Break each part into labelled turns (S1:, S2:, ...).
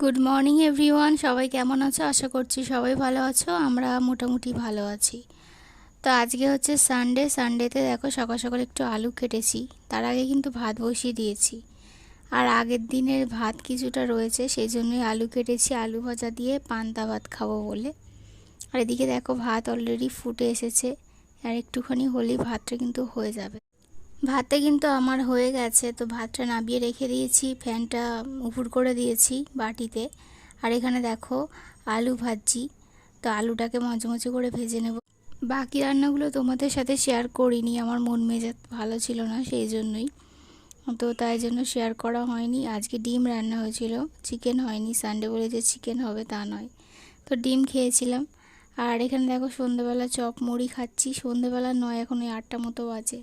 S1: Good morning everyone সবাই কেমন আছো? আশা করছি সবাই ভালো আছো। আমরা মোটামুটি ভালো আছি। তো আজকে হচ্ছে সানডে সানডেতে দেখো সকাল সকাল একটু আলু কেটেছি। তার আগে কিন্তু ভাত বসিয়ে দিয়েছি। আর আগের দিনের ভাত কিছুটা রয়েছে, সেই জন্যই আলু কেটেছি। আলু ভাজা দিয়ে পান্তা ভাত খাব বলে। আর এদিকে দেখো ভাত অলরেডি ফুটে এসেছে। আর একটুখানি হলেই ভাতটা কিন্তু হয়ে যাবে। ভাতে কিন্তু আমার হয়ে গেছে। তো ভাতটা নাবিয়ে রেখে দিয়েছি, ফ্যানটা উপুর করে দিয়েছি বাটিতে। আর এখানে দেখো আলু ভাজছি তো আলুটাকে মচমচে করে ভেজে নেব। বাকি রান্নাগুলো তোমাদের সাথে শেয়ার করিনি, আমার মন মেজাজ ভালো ছিল না সেই জন্যই। তো তাই জন্য শেয়ার করা হয়নি। আজকে ডিম রান্না হয়েছিল চিকেন হয়নি। সানডে বলে যে চিকেন হবে তা নয়। তো ডিম খেয়েছিলাম। আর এখানে দেখো সন্ধেবেলা চপ মুড়ি খাচ্ছি। সন্ধেবেলা নয়, এখন ওই আটটা মতো বাজে।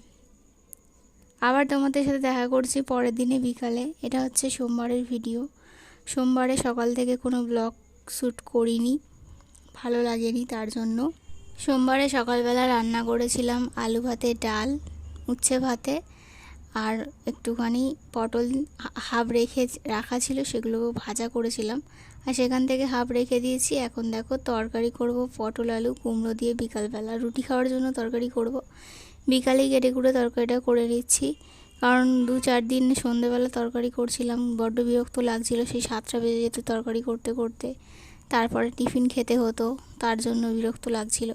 S1: আবার তোমাদের সাথে দেখা করছি পরের দিনে বিকালে। এটা হচ্ছে সোমবারের ভিডিও সোমবারে সকাল থেকে কোনো ব্লগ শ্যুট করিনি। ভালো লাগেনি তার জন্য। সোমবারে সকালবেলা রান্না করেছিলাম আলু ভাতে ডাল, উচ্ছে ভাতে আর একটুখানি পটল হাফ রেখে রাখা ছিল সেগুলো ভাজা করেছিলাম। আর সেখান থেকে হাফ রেখে দিয়েছি। এখন দেখো তরকারি করব পটল, আলু, কুমড়ো দিয়ে বিকালবেলা রুটি খাওয়ার জন্য তরকারি করব। বিকালেই কেটে কুটে তরকারিটা করে নিচ্ছি। কারণ দু চার দিন সন্ধেবেলা তরকারি করছিলাম, বড্ড বিরক্ত লাগছিল সেই সাতটা বেজে যেত তরকারি করতে করতে। তারপরে টিফিন খেতে হতো, তার জন্য বিরক্ত লাগছিল।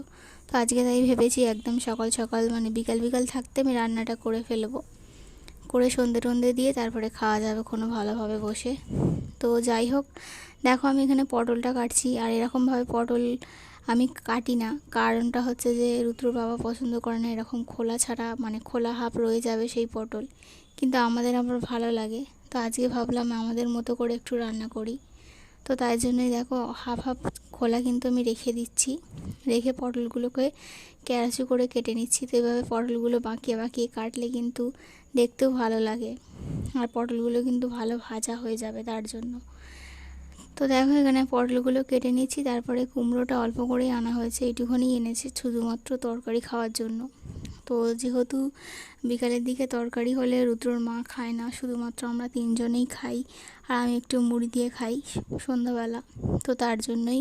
S1: তো আজকে তাই ভেবেছি একদম সকাল সকাল মানে বিকাল বিকাল থাকতে আমি রান্নাটা করে ফেলব। করে সন্ধে টন্ধে দিয়ে তারপরে খাওয়া যাবে কোনো ভালোভাবে বসে। তো যাই হোক, দেখো আমি এখানে পটলটা কাটছি, আর এরকমভাবে পটল আমি কাটি না। কারণটা হচ্ছে যে রুদ্র বাবা পছন্দ করে না এরকম খোলা ছাড়া মানে খোলা হাফ রয়ে যাবে সেই পটল। কিন্তু আমাদের আবার ভালো লাগে। তো আজকে ভাবলাম আমাদের মতো করে একটু রান্না করি। তো তাই জন্যই দেখো, হাফ হাফ খোলা কিন্তু আমি রেখে দিচ্ছি। রেখে পটলগুলোকে ক্যারাচু করে কেটে নিচ্ছি। তো এভাবে পটলগুলো বাঁকিয়ে বাঁকিয়ে কাটলে কিন্তু দেখতেও ভালো লাগে। আর পটলগুলো কিন্তু ভালো ভাজা হয়ে যাবে তার জন্য। তো দেখো এখানে পটলগুলো কেটে নিচ্ছি, তারপরে কুমড়োটা অল্প করেই আনা হয়েছে এইটুখানি এনেছে শুধুমাত্র তরকারি খাওয়ার জন্য। তো যেহেতু বিকালের দিকে তরকারি হলে রুদ্রর মা খায় না, শুধুমাত্র আমরা তিনজনেই খাই আর আমি একটু মুড়ি দিয়ে খাই সন্ধ্যাবেলা, তো তার জন্যই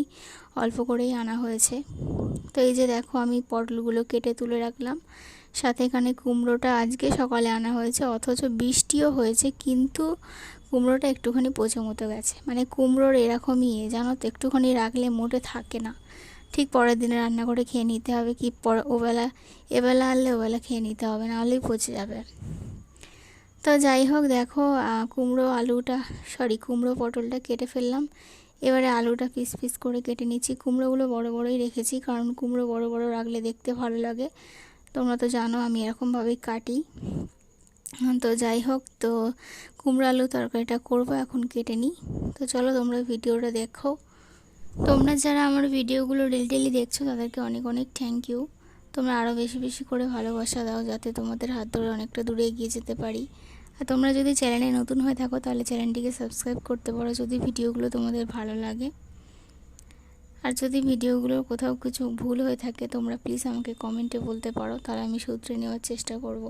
S1: অল্প করেই আনা হয়েছে। তো এই যে দেখো আমি পটলগুলো কেটে তুলে রাখলাম, সাথে এখানে কুমড়োটা আজকে সকালে আনা হয়েছে, অথচ বৃষ্টিও হয়েছে, কিন্তু কুমড়োটা একটুখানি পচে মতো গেছে। মানে কুমড়োর এরকমই, জানো তো, একটুখানি রাখলে মোটে থাকে না। ঠিক পরের দিনে রান্না করে খেয়ে নিতে হবে কি, পর ওবেলা, এবেলা আনলে ওবেলা খেয়ে নিতে হবে, নাহলেই পচে যাবে। তো যাই হোক, দেখো কুমড়ো আলুটা সরি কুমড়ো পটলটা কেটে ফেললাম। এবারে আলুটা পিস পিস করে কেটে নিচ্ছি। কুমড়োগুলো বড় বড়ই রেখেছি, কারণ কুমড়ো বড় বড় রাখলে দেখতে ভালো লাগে। তোমরা তো জানো, আমি এরকমভাবেই কাটি। তো যাই হোক, তো কুমড়ো আলু তরকারিটা করব এখন কেটে নিই। তো চলো তোমরা ভিডিওটা দেখো। তোমরা যারা আমার ভিডিওগুলো ডেলি ডেলি দেখছ, তাদেরকে অনেক অনেক থ্যাংক ইউ তোমরা আরও বেশি বেশি করে ভালোবাসা দাও, যাতে তোমাদের হাত ধরে অনেকটা দূরে এগিয়ে যেতে পারি। আর তোমরা যদি চ্যানেলে নতুন হয়ে থাকো, তাহলে চ্যানেলটিকে সাবস্ক্রাইব করতে পারো, যদি ভিডিওগুলো তোমাদের ভালো লাগে। আর যদি ভিডিওগুলোর কোথাও কিছু ভুল হয়ে থাকে, তোমরা প্লিজ আমাকে কমেন্টে বলতে পারো, তাহলে আমি সূত্রে নেওয়ার চেষ্টা করব।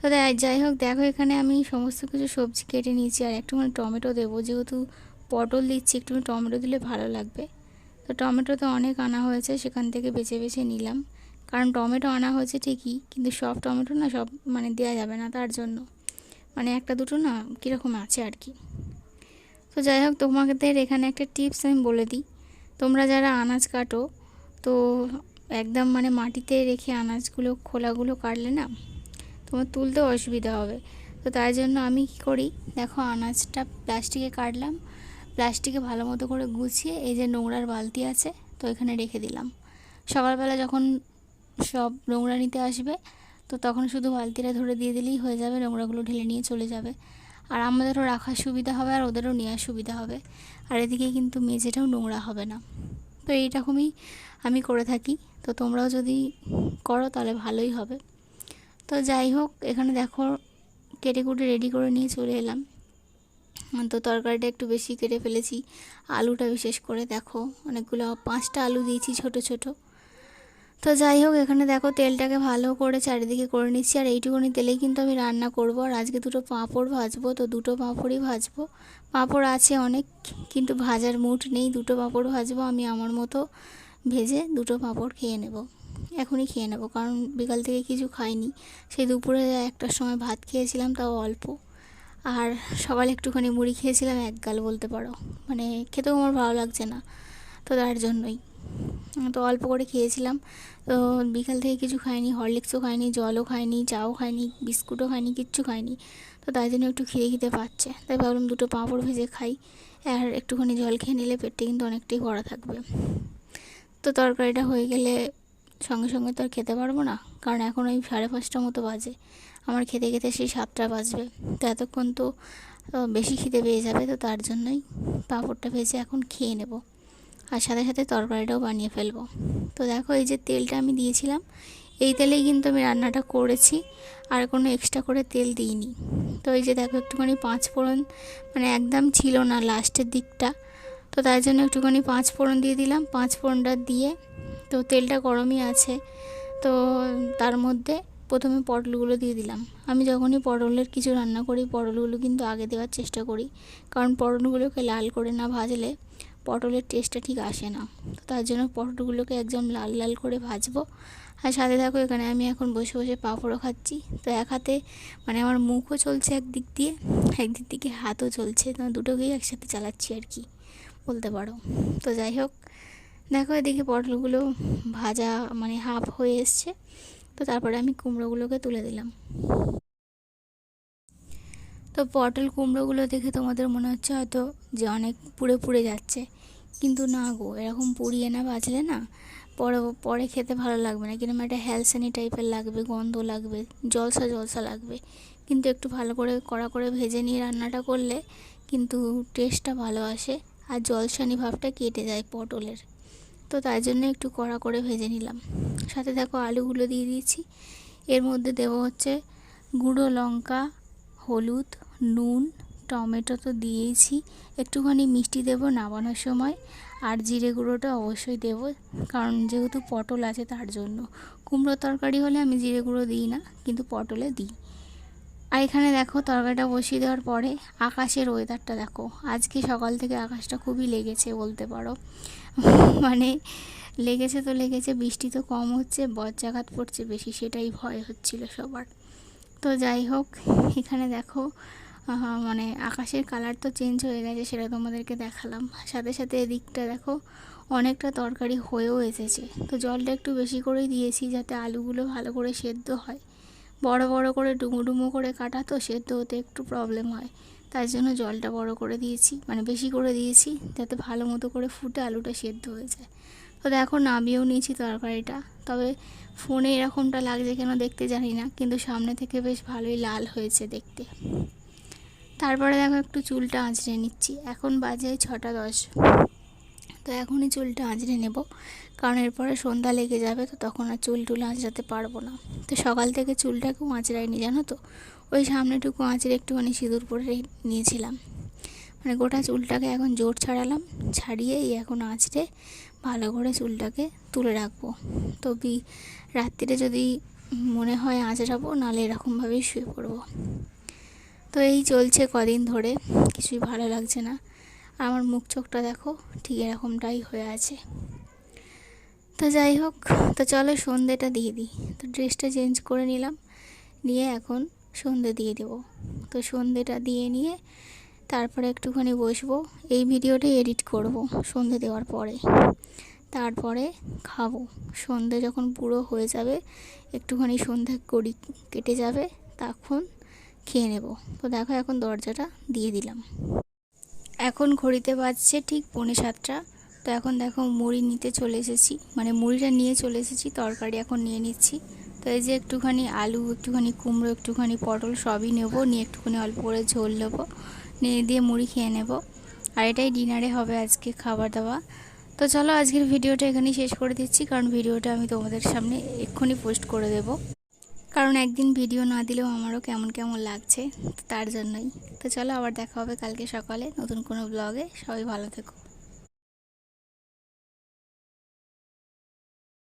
S1: তো যাই হোক, দেখো এখানে আমি সমস্ত কিছু সবজি কেটে নিয়েছি আর একটুখানি টমেটো দেবো। যেহেতু পটল দিচ্ছি একটু টমেটো দিলে ভালো লাগবে। তো টমেটো তো অনেক আনা হয়েছে, সেখান থেকে বেছে বেছে নিলাম। কারণ টমেটো আনা হয়েছে ঠিকই, কিন্তু সব টমেটো না সব মানে দেওয়া যাবে না তার জন্য। মানে একটা দুটো না কীরকম আছে আর কি। তো যাই হোক, তোমাদের এখানে একটা টিপস আমি বলে দিই। তোমরা যারা আনাজ কাটো, তো একদম মানে মাটিতে রেখে আনাজগুলো, খোলাগুলো কাটলে না তোমার তুলতেও অসুবিধা হবে। তো তাই জন্য আমি কী করি, দেখো আনাজটা প্লাস্টিকে কাটলাম, প্লাস্টিকে ভালো মতো করে গুছিয়ে এই যে নোংরার বালতি আছে, তো এখানে রেখে দিলাম। সকালবেলা যখন সব নোংরা নিতে আসবে, তো তখন শুধু বালতিটা ধরে দিয়ে দিলেই হয়ে যাবে, নোংরাগুলো ঢেলে নিয়ে চলে যাবে। আর আমাদেরও রাখার সুবিধা হবে আর ওদেরও নেওয়ার সুবিধা হবে। আর এদিকে কিন্তু মেঝেটাও নোংরা হবে না। তো এইরকমই আমি করে থাকি। তো তোমরাও যদি করো তাহলে ভালোই হবে। তো যাই হোক, এখানে দেখো কেটে কুটে রেডি করে নিয়ে চলে এলাম। তো তরকারিটা একটু বেশি কেটে ফেলেছি। আলুটা বিশেষ করে দেখো, অনেকগুলো পাঁচটা আলু দিয়েছি ছোট ছোট। তো যাই হোক, এখানে দেখো তেলটাকে ভালো করে চারিদিকে করে নিচ্ছি। আর এইটুকুনি তেলেই কিন্তু আমি রান্না করব। আর আজকে দুটো পাঁপড় ভাজবো, তো দুটো পাঁপড়ই ভাজবো। পাঁপড় আছে অনেক, কিন্তু ভাজার মুঠ নেই। দুটো পাঁপড় ভাজবো আমি আমার মতো ভেজে দুটো পাঁপড় খেয়ে নেব। এখনই খেয়ে নেব, কারণ বিকাল থেকে কিছু খাইনি। সেই দুপুরে একটার সময় ভাত খেয়েছিলাম, তাও অল্প। আর সকালে একটুখানি মুড়ি খেয়েছিলাম, এক গাল বলতে পারো। মানে খেতেও আমার ভালো লাগছে না, তো তার জন্যই। তো অল্প করে খেয়েছিলাম। তো বিকাল থেকে কিছু খাইনি, হরলিক্সও খাইনি, জলও খাইনি, চাও খাইনি, বিস্কুটও খাইনি, কিচ্ছু খাইনি। তো তাই জন্য একটু খিদে খিদে পাচ্ছে। তাই ভাবলাম দুটো পাঁপড় ভেজে খাই। আর একটুখানি জল খেয়ে নিলে পেটটা কিন্তু অনেকটাই ভরা থাকবে। তো তরকারিটা হয়ে গেলে সঙ্গে সঙ্গে তো আর খেতে পারব না। কারণ এখন ওই সাড়ে পাঁচটা মতো বাজে। আমার খেতে খেতে সেই সাতটা বাজবে। তো এতক্ষণ তো বেশি খিদে পেয়ে যাবে, তো তার জন্যই পাঁপড়টা ভেজে এখন খেয়ে নেব। আর সাথে সাথে তরকারিটাও বানিয়ে ফেলব। তো দেখো, এই যে তেলটা আমি দিয়েছিলাম, এই তেলেই কিন্তু আমি রান্নাটা করেছি। আর কোনো এক্সট্রা করে তেল দিইনি। তো এই যে দেখো, একটুখানি পাঁচ ফোড়ন মানে একদম ছিল না লাস্টের দিকটা। তো তার জন্য একটুখানি পাঁচ ফোড়ন দিয়ে দিলাম। পাঁচ ফোড়নটা দিয়ে তো তেলটা গরমই আছে। তো তার মধ্যে প্রথমে পটলগুলো দিয়ে দিলাম। আমি যখনই পটলের কিছু রান্না করি, পটলগুলো কিন্তু আগে দেওয়ার চেষ্টা করি। কারণ পটলগুলোকে লাল করে না ভাজলে পটলের টেস্টটা ঠিক আসে না। তো তার জন্য পটলগুলোকে একদম লাল লাল করে ভাজবো। আর সাথে থাকো এখানে আমি এখন বসে বসে পাঁপড়ও খাচ্ছি। তো এক হাতে মানে আমার মুখও চলছে একদিক দিয়ে, একদিক থেকে হাতও চলছে। তো দুটোকেই একসাথে চালাচ্ছি আর কি, বলতে পারো। তো যাই হোক দেখো, এদিকে পটলগুলো ভাজা মানে হাফ হয়ে এসছে। তো তারপরে আমি কুমড়োগুলোকে তুলে দিলাম। তো পটল কুমড়োগুলো দেখে তোমাদের মনে হচ্ছে হয়তো যে অনেক পুড়ে পুড়ে যাচ্ছে। কিন্তু না গো, এরকম পুড়িয়ে না বাজলে না পরে পরে খেতে ভালো লাগবে না। কীরকম একটা হ্যালসানি টাইপের লাগবে, গন্ধ লাগবে, জলসা জলসা লাগবে। কিন্তু একটু ভালো করে কড়া করে ভেজে নিয়ে রান্নাটা করলে কিন্তু টেস্টটা ভালো আসে। আর জলসানি ভাবটা কেটে যায় পটলের। তো তাই জন্য একটু কড়া করে ভেজে নিলাম। সাথে দেখো আলুগুলো দিয়ে দিয়েছি। এর মধ্যে দেব হচ্ছে গুঁড়ো লঙ্কা, হলুদ, নুন, টমেটো তো দিয়েছি একটুখানি মিষ্টি দেব নামানোর সময়। আর জিরে গুঁড়োটা অবশ্যই দেব, কারণ যেহেতু পটল আছে তার জন্য। কুমড়ো তরকারি হলে আমি জিরে গুঁড়ো দিই না, কিন্তু পটলে দিই। আর এখানে দেখো তরকারিটা বসিয়ে দেওয়ার পরে আকাশের ওয়েদারটা দেখো। আজকে সকাল থেকে আকাশটা খুবই লেগেছে বলতে পারো। মানে লেগেছে তো লেগেছে, বৃষ্টি তো কম হচ্ছে, বজ্রাঘাত পড়ছে বেশি, সেটাই ভয় হচ্ছিল সবার। তো যাই হোক, এখানে দেখো মানে আকাশের কালার তো চেঞ্জ হয়ে গেছে সেটা তোমাদেরকে দেখালাম। সাথে সাথে এদিকটা দেখো, অনেকটা তরকারি হয়েও এসেছে। তো জলটা একটু বেশি করেই দিয়েছি যাতে আলুগুলো ভালো করে সেদ্ধ হয়। বড় বড় করে ডুমো ডুমো করে কাটা তো সেদ্ধ হতে একটু প্রবলেম হয়। তাই জন্য জলটা বড় করে দিয়েছি। মানে বেশি করে দিয়েছি যাতে ভালো মতো করে ফুটে আলুটা সেদ্ধ হয়ে যায়। তো দেখো নামিয়েও নিয়েছি তরকারিটা। তবে ফোনে এরকমটা লাগছে কেন দেখতে জানি না, কিন্তু সামনে থেকে বেশ ভালোই লাল হয়েছে দেখতে। তারপরে দেখো একটু চুলটা আঁচড়ে নিচ্ছি। এখন বাজে ছটা দশ। তো এখনই চুলটা আঁচড়ে নেব। কারণ এরপরে সন্ধ্যা লেগে যাবে, তো তখন আর চুল টুল আঁচড়াতে পারব না। তো সকাল থেকে চুলটাকেও আঁচড়াইনি, জানো তো? ওই সামনেটুকু আঁচড়ে একটুখানি সিঁদুর পরে নিয়েছিলাম। মানে গোটা চুলটাকে এখন জোর ছাড়ালাম ছাড়িয়ে এখন আঁচড়ে ভালো করে চুলটাকে তুলে রাখব। তো বি রাত্রিরে যদি মনে হয় আঁচড়াবো, নাহলে এরকমভাবেই শুয়ে পড়ব। তো এই চলছে কদিন ধরে, কিছুই ভালো লাগছে না। আমার মুখ চোখটা দেখো, ঠিক এরকমটাই হয়ে আছে। তো যাই হোক, তো চলো সন্ধেটা দিয়ে দিই। তো ড্রেসটা চেঞ্জ করে নিলাম, নিয়ে এখন সন্ধে দিয়ে দেব। তো সন্ধেটা দিয়ে নিয়ে তারপরে একটুখানি বসবো, এই ভিডিওটাই এডিট করব সন্ধে দেওয়ার পরে। তারপরে খাব। সন্ধে যখন পুরো হয়ে যাবে, একটুখানি সন্ধে করি কেটে যাবে, তখন খেয়ে নেব। তো দেখো এখন দরজাটা দিয়ে দিলাম। এখন ঘড়িতে বাজছে ঠিক পৌনে সাতটা। তো এখন দেখো মুড়ি নিতে চলে এসেছি। মানে মুড়িটা নিয়ে চলে এসেছি, তরকারি এখন নিয়ে নিচ্ছি। তো এই যে একটুখানি আলু, একটুখানি কুমড়ো, একটুখানি পটল সবই নেব। নিয়ে একটুখানি অল্প করে ঝোল নেব। নিয়ে দিয়ে মুড়ি খেয়ে নেব। আর এটাই ডিনারে হবে আজকে খাবার দাওয়া তো চলো আজকের ভিডিওটা এখানেই শেষ করে দিচ্ছি, কারণ ভিডিওটা আমি তোমাদের সামনে এক্ষুনি পোস্ট করে দেব। কারণ একদিন ভিডিও না দিলেও আমারও কেমন কেমন লাগছে তার জন্যই। তো চলো আবার দেখা হবে কালকে সকালে নতুন কোনো ব্লগে সবাই ভালো থেকো।